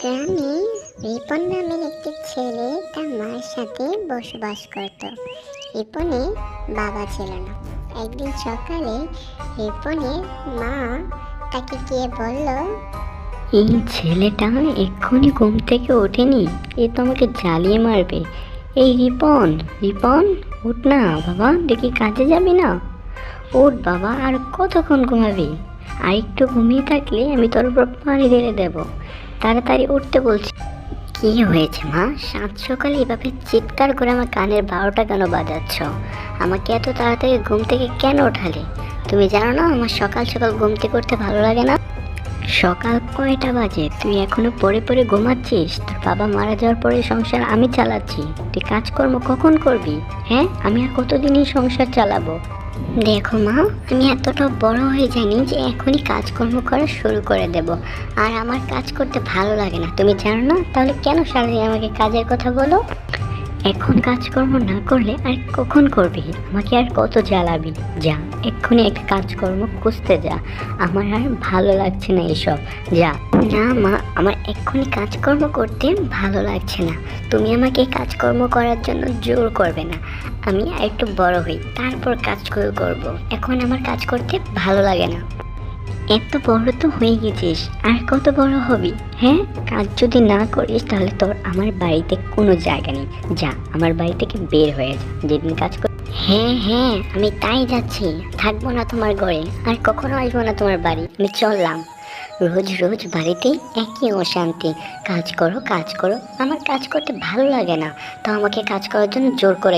গ্রামে রিপন নামের একটি ছেলে তার মার সাথে বসবাস করত। রিপনের বাবা ছিল না। একদিন সকালে রিপনের মা তাকে গিয়ে বলল, এই ছেলেটা এক্ষুনি ঘুম থেকে ওঠেনি, এ তো আমাকে জ্বালিয়ে মারবে। এই রিপন রিপন, উঠ না, বাবা, দেখি কাজে যাবি না? উঠ বাবা, আর কতক্ষণ ঘুমাবি? আর একটু ঘুমিয়ে থাকলে আমি তোর উপর পানি ঢেলে দেব। তাড়াতাড়ি উঠতে বলছি। কি হয়েছে, মা? সাত সকালে এভাবে চিৎকার করে আমার কানের বারোটা কেন বাজাচ্ছ? আমাকে এত তাড়াতাড়ি ঘুম থেকে কেন ওঠালে? তুমি জানো না, আমার সকাল সকাল ঘুমতে করতে ভালো লাগে না? সকাল কয়টা বাজে? তুই এখনও পরে পরে ঘুমাচ্ছিস? তোর বাবা মারা যাওয়ার পরে সংসার আমি চালাচ্ছি। তুই কাজকর্ম কখন করবি? হ্যাঁ? আমি আর কতদিনই সংসার চালাবো? দেখো মা, আমি এতটা বড় হয়ে জানি যে এখনই কাজকর্ম করা শুরু করে দেব। আর আমার কাজ করতে ভালো লাগে না। তুমি জানো না? তাহলে কেন সারাদিন আমাকে কাজের কথা বলো? এখন কাজকর্ম না করলে আর কখন করবি? আমাকে আর কত জ্বালাবি? যা, এক্ষুনি একটা কাজকর্ম খুঁজতে যা। আমার আর ভালো লাগছে না এসব। যা। না, মা, আমার এক্ষুনি কাজকর্ম করতে ভালো লাগছে না। তুমি আমাকে কাজকর্ম করার জন্য জোর করবে না। আমি একটু বড় হই। তারপর কাজ করে, করব। এখন আমার কাজ করতে ভালো লাগে না। এত বড় তো হয়ে গেছিস, আর কত বড় হবি? হ্যাঁ? কাজ যদি না করিস তাহলে তোর আমার বাড়িতে কোনো জায়গা নেই। যা, আমার বাড়ি থেকে বের হয়ে যা, যেদিন কাজ কর হ্যাঁ হ্যাঁ আমি তাই যাচ্ছি। থাকব না তোমার ঘরে, আর কখনো আসব না তোমার বাড়ি। আমি চললাম। রোজ রোজ বাড়িতে একই অশান্তি। কাজ করো কাজ করো, আমার কাজ করতে ভালো লাগে না। তো আমাকে কাজ করার জন্য জোর করে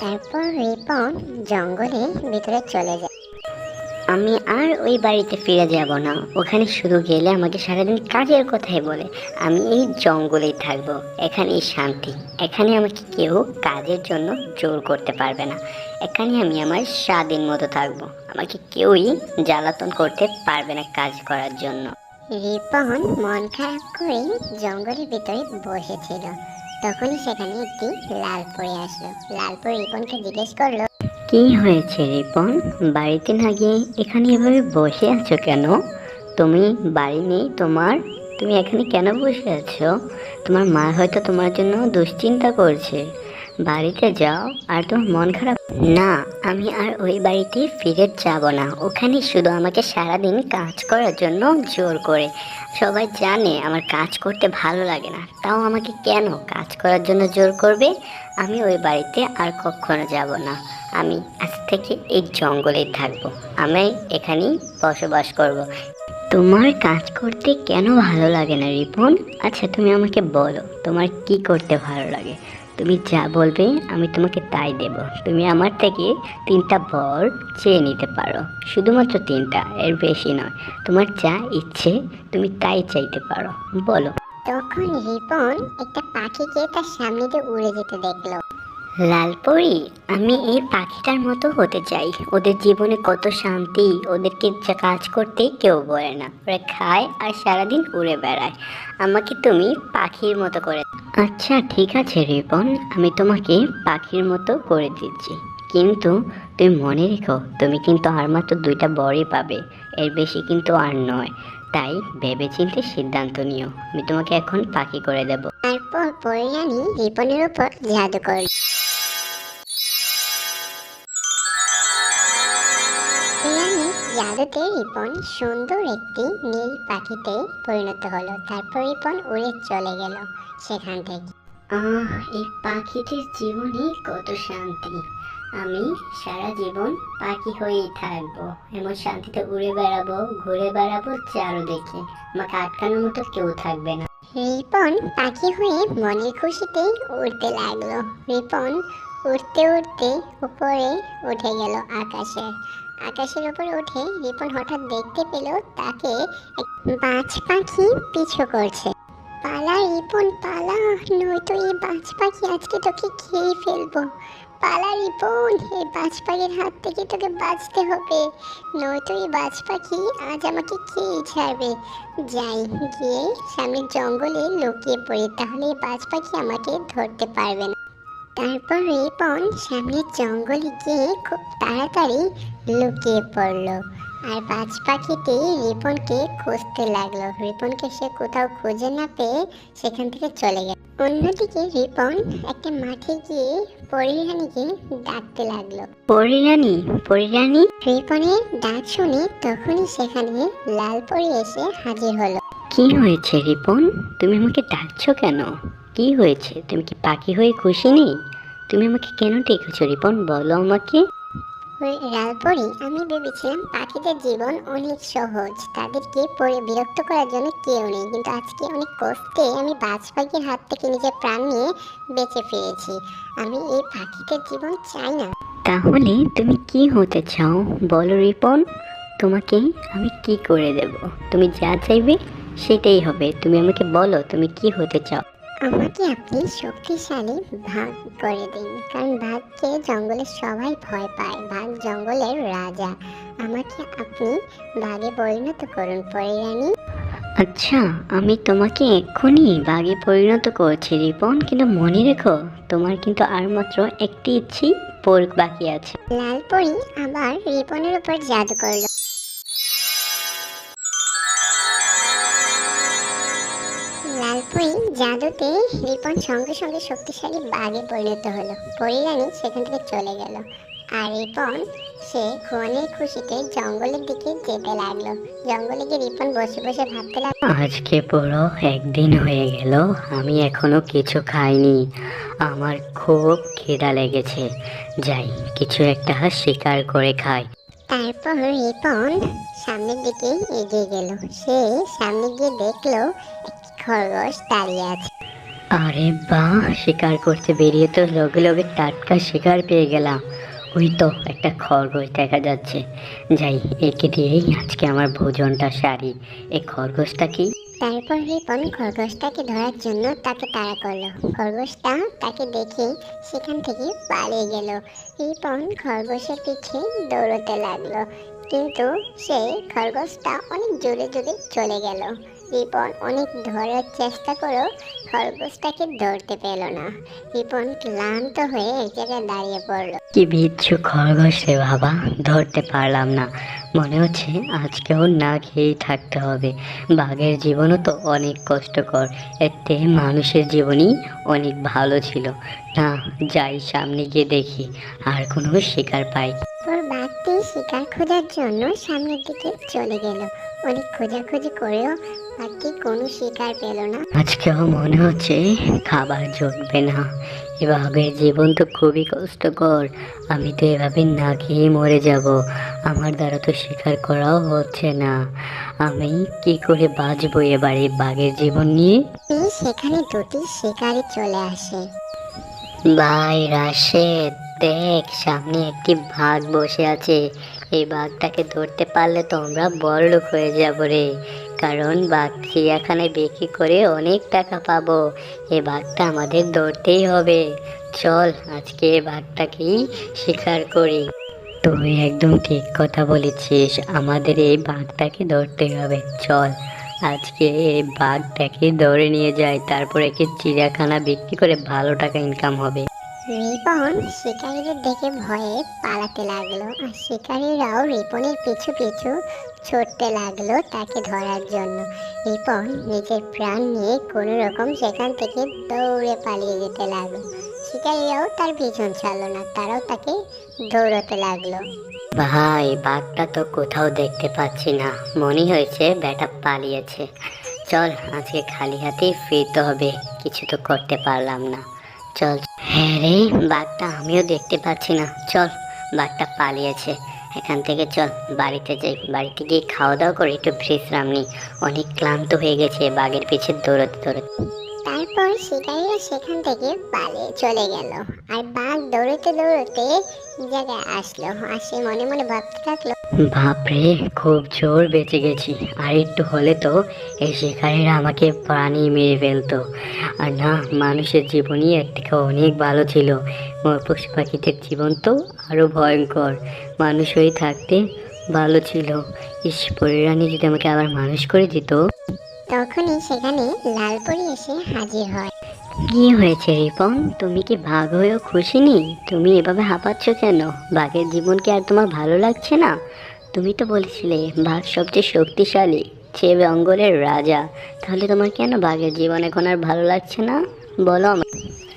তারপর রিপন জঙ্গলের ভিতরে চলে যায়। আমি আর ওই বাড়িতে ফিরে যাব না। ওখানে শুধু গেলে আমাকে সারাদিন কাজের কথাই বলে। আমি এই জঙ্গলেই থাকব, এখানেই শান্তি। এখানে আমাকে কেউ কাজের জন্য জোর করতে পারবে না। এখানে আমি আমার স্বাধীন মতো থাকব। আমাকে কেউই জ্বালাতন করতে পারবে না কাজ করার জন্য। রিপন মন খারাপ করে জঙ্গলের ভিতরে বসেছিল। তখনই সেখানে একটি লাল পরে আসলো। লাল পরে রিপনকে জিজ্ঞেস করল কি হয়েছে রিপন? বাড়িতে না গিয়ে এখানে এভাবে বসে আছো কেন? তুমি বাড়ি নেই তোমার? তুমি এখানে কেন বসে আছো? তোমার মা হয়তো তোমার জন্য দুশ্চিন্তা করছে। বাড়িতে যাও আর তোমার মন খারাপ। না, আমি আর ওই বাড়িতে ফিরে যাব না। ওখানে শুধু আমাকে সারাদিন কাজ করার জন্য জোর করে। সবাই জানে আমার কাজ করতে ভালো লাগে না। তাও আমাকে কেন কাজ করার জন্য জোর করবে? আমি ওই বাড়িতে আর কখনো যাব না। আমি আজ থেকে এই জঙ্গলেই থাকব। আমি এখানেই বসবাস করব। তোমার কাজ করতে কেন ভালো লাগে না, রিপন? আচ্ছা তুমি আমাকে বলো, তোমার কি করতে ভালো লাগে? তুমি যা বলবে, আমি তোমাকে তাই দেব। তুমি আমার থেকে তিনটা বর চেয়ে নিতে পারো। শুধুমাত্র তিনটা, এর বেশি নয়। তোমার যা ইচ্ছে, তুমি তাই চাইতে পারো। বলো। তখন রিপন একটা পাখিকে তার সামনে দিয়ে উড়ে যেতে দেখল। লালপরি, আমি এই পাখিটার মতো হতে চাই। ওদের জীবনে কত শান্তি, ওদেরকে যা কাজ করতে কেউ বলে না। ওরা খায় আর সারাদিন উড়ে বেড়ায়। আমাকে তুমি পাখির মতো করে আচ্ছা ঠিক আছে রিপন, আমি তোমাকে পাখির মতো করে দিচ্ছি। কিন্তু তুমি মনে রেখো, তুমি কিন্তু আর মাত্র দুইটা বরই পাবে। এর বেশি কিন্তু আর নয়। তাই ভেবেচিন্তে সিদ্ধান্ত নিও। আমি তোমাকে এখন পাখি করে দেব। তারপর পরিরানী রিপনের উপর জাদু করল জাদুতে রিপন সুন্দর একটি নীল পাখিতে পরিণত হলো। তারপর রিপন উড়ে চলে গেল সেখান থেকে। আহ, এই পাখিটির জীবনে কত শান্তি। আমি সারা জীবন পাখি হয়েই থাকব। এমন শান্তিতে উড়ে বেড়াবো, ঘুরে বেড়াবো চারোদিকে। আমাকে আটকানোর মতো কেউ থাকবে না। রিপন পাখি হয়ে মনের খুশিতেই উড়তে লাগল। রিপন উড়তে উড়তে উপরে উঠে গেল আকাশে। আকাশের উপরে উঠে রিপন হঠাৎ দেখতে পেল তাকে বাজ পাখি পিছু করছে। পালা রিপন, পালা, নয়তো এই বাজ পাখি আজকে তোকে খেয়ে ফেলব। পালা রিপন এই বাজ পাখির হাত থেকে তোকে বাঁচতে হবে। নয়তো এই বাজ পাখি আজ আমাকে খেয়ে ছাড়বে? যাই গিয়ে সামনের জঙ্গলে লুকিয়ে পড়ে, তাহলে এই বাজ পাখি আমাকে ধরতে পারবে না। তারপর রিপন সামনের জঙ্গলে গিয়ে খুব তাড়াতাড়ি লুকিয়ে পড়ল। আর বাজ পাখিটি রিপনকে খুঁজতে লাগল। রিপনকে সে কোথাও খুঁজে না পেয়ে সেখান থেকে চলে গেল। অন্যদিকে রিপন একটা মাঠে গিয়ে পরিরানীকে ডাকতে লাগল। পরিরানী? পরিরানী? রিপনের ডাক শুনে তখনই সেখানে লাল পরি এসে হাজির হলো। কি হয়েছে রিপন? তুমি আমাকে ডাকছো কেন? কি হয়েছে? তুমি কি পাখি হয়ে খুশি নেই? তুমি আমাকে কেন ডেকেছো রিপন? বলো আমাকে। ওই লালপরি, আমি ভেবেছিলাম পাখিদের জীবন অনেক সহজ, তাদেরকে পরে বিরক্ত করার জন্য কেউ নেই, কিন্তু আজকে অনেক কষ্টে আমি বাজ পাখির হাত থেকে নিজের প্রাণ নিয়ে বেঁচে ফিরেছি। আমি এই পাখিদের জীবন চাই না। তাহলে তুমি কি হতে চাও? বলো রিপন, তোমাকে আমি কি করে দেব? তুমি যা চাইবে সেটাই হবে, তুমি আমাকে বলো তুমি কি হতে চাও। আমাকে আপনি শক্তিশালী ভাগ করে দিন কারণ ভাগকে জঙ্গলের সবাই ভয় পায় ভাগ জঙ্গলের রাজা। আমাকে আপনি বাঘে পরিণত করুন পরিরানী। আচ্ছা আমি তোমাকে এক্ষুনি বাঘে পরিণত করছি রিপন কিন্তু মনে রেখো তোমার কিন্তু আর মাত্র একটি ইচ্ছেই পোর্ক বাকি আছে। লালপরি আবার রিপনের উপর জাদু করল। জাদুতে রিপন সঙ্গে সঙ্গে শক্তিশালী বাঘে পরিণত হলো। পরিরানী সেখান থেকে চলে গেল। আর রিপন সে খুনের খুশিতে জঙ্গলের দিকে যেতে লাগল। জঙ্গলে গিয়ে রিপন বসে বসে ভাবতে লাগল আজকে পুরো একদিন হয়ে গেল আমি এখনও কিছু খাইনি। আমার খুব খিদা লেগেছে। যাই কিছু একটা শিকার করে খাই। তারপর রিপন সামনের দিকে এগিয়ে গেল। সে সামনে গিয়ে দেখল খরগোশ দাঁড়িয়ে আছে। আরে বাহ শিকার করতে বেরিয়ে তো লগে লগে টাটকা শিকার পেয়ে গেলাম। ওই তো একটা খরগোশ দেখা যাচ্ছে। যাই একে দিয়েই আজকে আমার ভোজনটা সারি। এই খরগোশটা কি? তারপর রিপন খরগোশটাকে ধরার জন্য তাকে তাড়া করল। খরগোশটা তাকে দেখে সেখান থেকে পালিয়ে গেল। রিপন খরগোশের পিছে দৌড়তে লাগল। কিন্তু সে খরগোশটা অনেক জোরে জোরে চলে গেল। রিপন অনেক ধরার চেষ্টা করেও খরগোশটাকে ধরতে পেল না। রিপন ক্লান্ত হয়ে এক জায়গায় দাঁড়িয়ে পড়ল। কি বিচ্ছু খরগোশ রে বাবা ধরতে পারলাম না। মনে হচ্ছে আজকেও না খেয়েই থাকতে হবে। বাঘের জীবনও তো অনেক কষ্টকর। এতে মানুষের জীবনই অনেক ভালো ছিল। না যাই সামনে গিয়ে দেখি আর কোনো শিকার পাই। ওর বাঘটি শিকার খোঁজার জন্য সামনের দিকে চলে গেল। অনেক খোঁজাখুঁজি করেও বাঘটি কোনো শিকার পেল না। আজকেও মনে হচ্ছে খাবার জুটবে না। এ বাঘের জীবন তো খুবই কষ্টকর। আমি তো এভাবে না খেয়ে মরে যাব। আমার দ্বারা তো শিকার করাও হচ্ছে না। আমি কি করে বাঁচবো এবারে বাঘের জীবন নিয়ে? সেখানে দুটি শিকারি চলে আসে। ভাই রাশেদ দেখ সামনে একটি বাঘ বসে আছে। এই বাঘটাকে ধরতে পারলে তো আমরা বড়লোক হয়ে যাব রে। কারণ বাঘ চিড়িয়াখানায় বিক্রি করে অনেক টাকা পাবো। এই বাঘটা আমাদের ধরতেই হবে। চল, আজকে এই বাঘটাকেই শিকার করি। তুই একদম ঠিক কথা বলেছিস, আমাদের এই বাঘটাকে ধরতে হবে। চল, আজকে এই বাঘটাকে ধরে নিয়ে যাই, তারপরে একে চিড়িয়াখানা বিক্রি করে ভালো টাকা ইনকাম হবে। রিপন শিকারীদের দেখে ভয়ে পালাতে লাগল আর শিকারীরাও রিপনের পিছু পিছু ছুটতে লাগল তাকে ধরার জন্য। রিপন নিজের প্রাণ নিয়ে কোনো রকম সেখান থেকে দৌড়ে পালিয়ে যেতে লাগল। শিকারীরাও তার পিছন ছাড়লো না, তারাও তাকে দৌড়াতে লাগল। ভাই, বাঘটা তো কোথাও দেখতে পাচ্ছি না। মনে হয়েছে ব্যাটা পালিয়েছে। চল, আজকে খালি হাতেই ফিরতে হবে। কিছু তো করতে পারলাম না। চল। হ্যাঁ রে বাঘটা আমিও দেখতে পাচ্ছি না। চল বাঘটা পালিয়েছে। এখান থেকে চল বাড়িতে যাই। বাড়িতে গিয়ে খাওয়া দাওয়া করে একটু বিশ্রাম নিই। অনেক ক্লান্ত হয়ে গেছে বাঘের পিছে দৌড়তে দৌড়তে। তারপর শিকারীরা সেখান থেকে পালিয়ে চলে গেল। আর বাঘ দৌড়তে দৌড়তে জায়গায় আসলো। আর সে মনে মনে ভাবতে থাকল বাপরে, খুব জোর বেঁচে গেছি। আর একটু হলে তো এই শিকারীরা আমাকে প্রাণী মেরে ফেলতো। আর না, মানুষের জীবনই এর থেকে অনেক ভালো ছিল। পশু পাখিদের জীবন তো আরও ভয়ঙ্কর। মানুষ হয়ে থাকতে ভালো ছিল। ইস পরিরানী যদি আমাকে আবার মানুষ করে দিত। তখনই সেখানে লালপরি এসে হাজির হয়। কি হয়েছে রিপন? তুমি কি ভাগ হয়েও খুশি নেই তুমি এভাবে হাঁপাচ্ছ কেন? বাঘের জীবন কি আর তোমার ভালো লাগছে না? তুমি তো বলেছিলে, বাঘ সবচেয়ে শক্তিশালী, সে জঙ্গলের রাজা। তাহলে তোমার কেন বাঘের জীবন এখন আর ভালো লাগছে না? বলো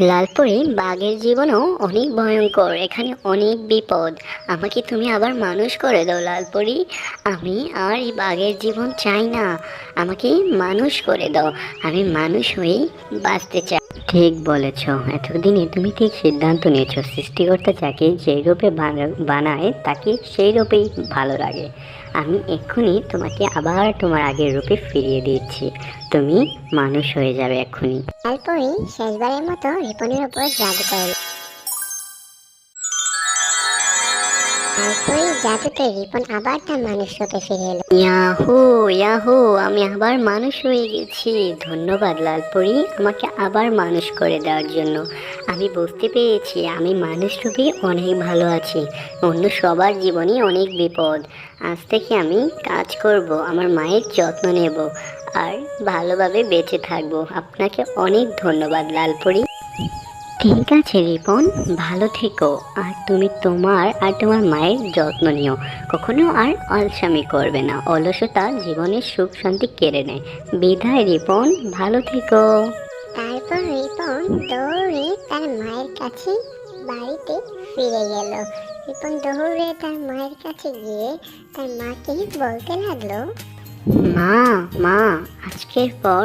লালপুরি বাঘের জীবনও অনেক ভয়ঙ্কর, এখানে অনেক বিপদ। আমাকে তুমি আবার মানুষ করে দাও লালপুরি আমি আর এই বাঘের জীবন চাই না। আমাকে মানুষ করে দাও। আমি মানুষ হয়েই বাঁচতে চাই। ঠিক বলেছ। এতদিনে তুমি ঠিক সিদ্ধান্ত নিয়েছো। সৃষ্টিকর্তা যাকে যেই রূপে বানা- বানায়, তাকে সেই রূপেই ভালো লাগে। আমি এক্ষুনি তোমাকে আবার তোমার আগের রূপে ফিরিয়ে দিচ্ছি। তুমি মানুষ হয়ে যাবে এক্ষুনি। তারপরে শেষবারের মতো রিপনের উপর জাদু করল তারপরই জাদুতে রিপন আবার তার মানুষ রূপে ফিরে এলো। ইয়াহু ইয়াহু, আমি আবার মানুষ হয়ে গেছি। ধন্যবাদ, লালপুরি, আমাকে আবার মানুষ করে দেওয়ার জন্য। আমি বুঝতে পেরেছি, আমি মানুষ রূপে অনেক ভালো আছি। অন্য সবার জীবনে অনেক বিপদ। আজ থেকে আমি কাজ করব, আমার মায়ের যত্ন নেব আর ভালোভাবে বেঁচে থাকব। আপনাকে অনেক ধন্যবাদ, লালপুরি। ঠিক আছে রিপন, ভালো থেকো। আর তুমি তোমার আর তোমার মায়ের যত্ন নিও। কখনো আর অলসামি করবে না। অলসতা জীবনের সুখ শান্তি কেড়ে নেয়। বিদায় রিপন, ভালো থেকো। তারপর রিপন দৌড়ে তার মায়ের কাছে বাড়িতে ফিরে গেল। রিপন দৌড়ে তার মায়ের কাছে গিয়ে তার মাকে বলতে লাগল, মা মা, আজকের পর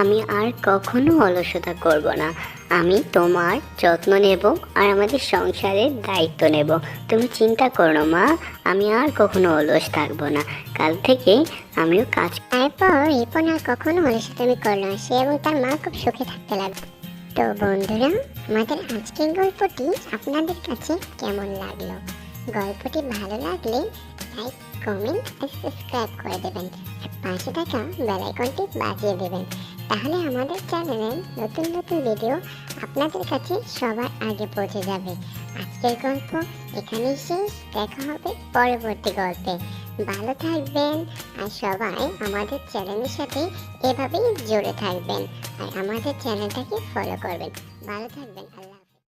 আমি আর কখনো অলসতা করব না। আমি তোমার যত্ন নেব আর আমাদের সংসারের দায়িত্ব নেব। তুমি চিন্তা করো মা, আমি আর কখনো অলস থাকব না। কাল থেকে আমিও কাজ তারপর রিপন আর কখনো অলসতামি করল না। সে এবং তার মা খুব সুখে থাকতে লাগল তো বন্ধুরা, আমাদের আজকের গল্পটি আপনাদের কাছে কেমন লাগল? গল্পটি ভালো লাগলে লাইক কমেন্ট আর সাবস্ক্রাইব করে দেবেন। আর পাশে থাকা বেল আইকনটি বাজিয়ে দেবেন। তাহলে আমাদের চ্যানেলের নতুন নতুন ভিডিও আপনাদের কাছে সবার আগে পৌঁছে যাবে। আজকের গল্প এখানেই শেষ। দেখা হবে পরবর্তী গল্পে। ভালো থাকবেন আর সবাই আমাদের চ্যানেলের সাথে এভাবেই জুড়ে থাকবেন। আর আমাদের চ্যানেলটাকে ফলো করবেন। ভালো থাকবেন। আল্লাহ